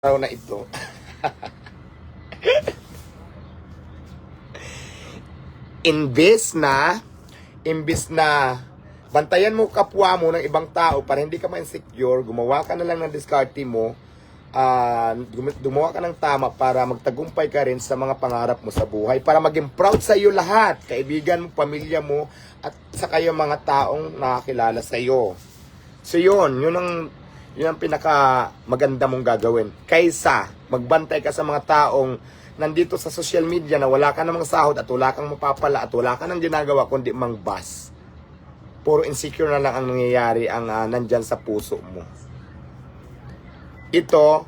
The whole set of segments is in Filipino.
araw na ito. imbes na, imbes na bantayan mo kapwa mo ng ibang tao para hindi ka ma-insecure, gumawa ka na lang ng diskarte mo, gum- gumawa ka ng tama para magtagumpay ka rin sa mga pangarap mo sa buhay, para maging proud sa iyo lahat, kaibigan mo, pamilya mo, at sa kayo mga taong nakakilala sa iyo. So yun, yun ang yun ang pinaka maganda mong gagawin. Kaysa magbantay ka sa mga taong nandito sa social media na wala ka namang sahod at wala kang mapapala at wala ka nang ginagawa kundi mangbas. Puro insecure na lang ang nangyayari ang ah, nandyan sa puso mo. Ito,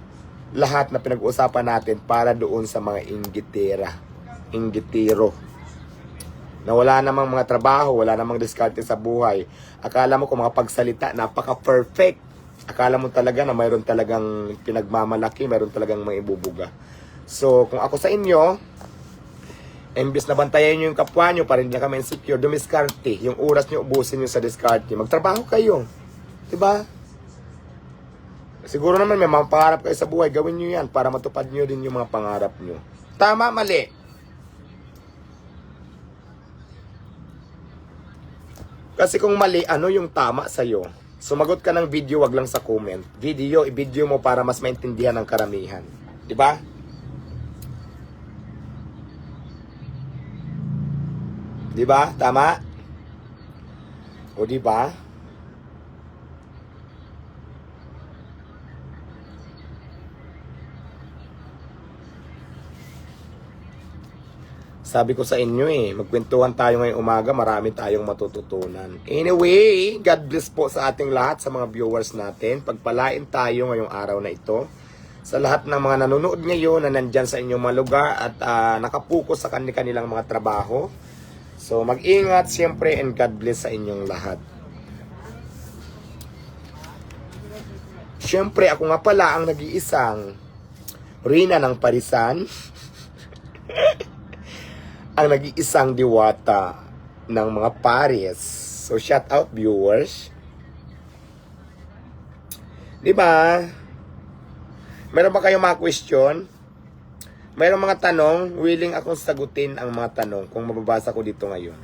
lahat na pinag-uusapan natin para doon sa mga inggitera, inggitero na wala namang mga trabaho, wala namang diskarte sa buhay. Akala mo kung mga pagsalita, napaka-perfect. Akala mo talaga na mayroon talagang pinagmamalaki, mayroon talagang may ibubuga. So, kung ako sa inyo, imbis na bantayan nyo yung kapwa nyo para hindi na kami insecure, dumiskarte. Yung oras nyo ubusin nyo sa diskarte. Magtrabaho kayo. Diba? Siguro naman may mga pangarap kayo sa buhay, gawin nyo yan para matupad nyo din yung mga pangarap nyo. Tama, mali. Kasi kung mali, ano yung tama sa'yo? Sumagot ka ng video, wag lang sa comment. Video, i-video mo para mas maintindihan ng karamihan. Di ba? Di ba? Tama? O di ba? Sabi ko sa inyo eh, magkwentuhan tayo ngayong umaga, marami tayong matututunan. Anyway, God bless po sa ating lahat, sa mga viewers natin. Pagpalain tayo ngayong araw na ito. Sa lahat ng mga nanonood ngayon na nandyan sa inyong mga at ah, nakapokus sa kanilang mga trabaho. So mag-ingat siyempre and God bless sa inyong lahat. Siyempre ako nga pala ang nag-iisang Rina ng Parisan. ang nag-iisang diwata ng mga Paris. So, shout out viewers. Di ba? Meron ba kayong mga question? Meron mga tanong? Willing akong sagutin ang mga tanong kung mababasa ko dito ngayon.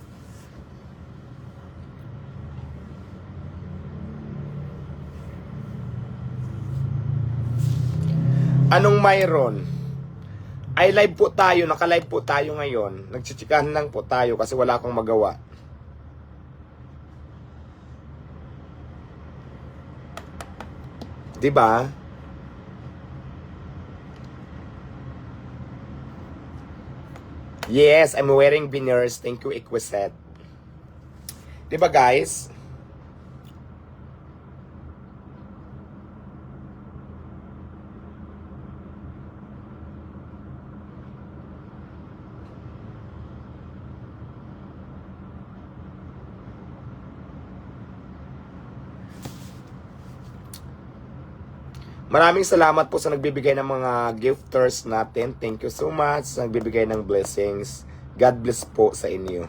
Anong mayroon? Ay live po tayo, naka-live po tayo ngayon. Nagchichikahan lang po tayo kasi wala akong magawa. Di ba? Yes, I'm wearing veneers. Thank you, Equiset. Di ba guys? Maraming salamat po sa nagbibigay ng mga gifters natin. Thank you so much sa nagbibigay ng blessings. God bless po sa inyo.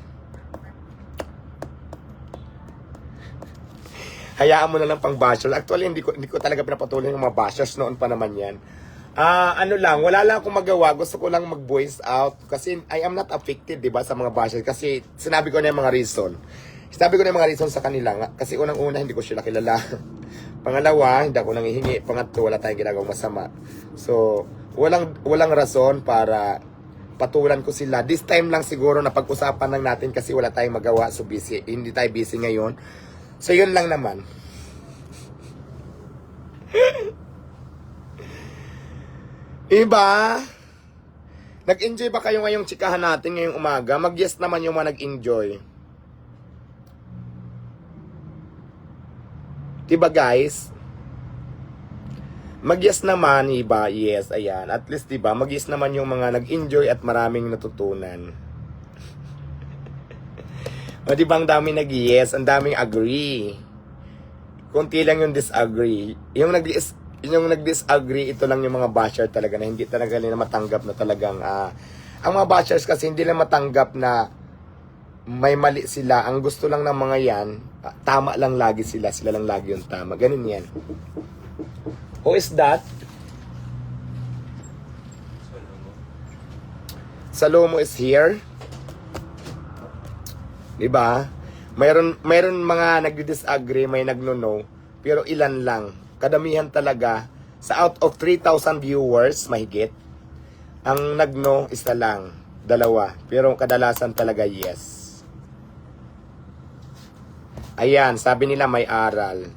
Hayaan mo na lang pang bashers. Actually, hindi ko, hindi ko talaga pinapatuloy yung mga bashers noon pa naman yan. Ah, ano lang, wala lang akong magawa. Gusto ko lang mag-voice out kasi I am not affected, 'di ba, sa mga bashers kasi sinabi ko na yung mga reason. Sinabi ko na yung mga reason sa kanila kasi unang-una hindi ko sila kilala. Pangalawa, hindi ako nangihingi. Pangatlo, wala tayong ginagawang masama. So, walang walang rason para patulan ko sila. This time lang siguro na pag-usapan lang natin kasi wala tayong magawa. So, busy. Hindi tayo busy ngayon. So, yun lang naman. Iba? Nag-enjoy ba kayo ngayong tsikahan natin ngayong umaga? Mag-yes naman yung mga nag-enjoy. Diba guys? Mag-yes naman, iba, yes, ayan. At least, diba, mag-yes naman yung mga nag-enjoy at maraming natutunan. o, diba, ang daming nag-yes, ang daming agree. Kunti lang yung disagree. Yung nag yung nag-disagree, ito lang yung mga basher talaga na hindi talaga nila matanggap na talagang, ah, ang mga bashers kasi hindi nila matanggap na may mali sila. Ang gusto lang ng mga yan, Uh, tama lang lagi sila, sila lang lagi yung tama. Ganun yan. Who is that? Salomo is here. 'Di ba? Mayroon mayroon mga nagdi-disagree, may nagno-no, pero ilan lang. Kadamihan talaga sa out of 3,000 viewers mahigit, ang nagno isa lang, dalawa. Pero kadalasan talaga yes. Ayan, sabi nila may aral.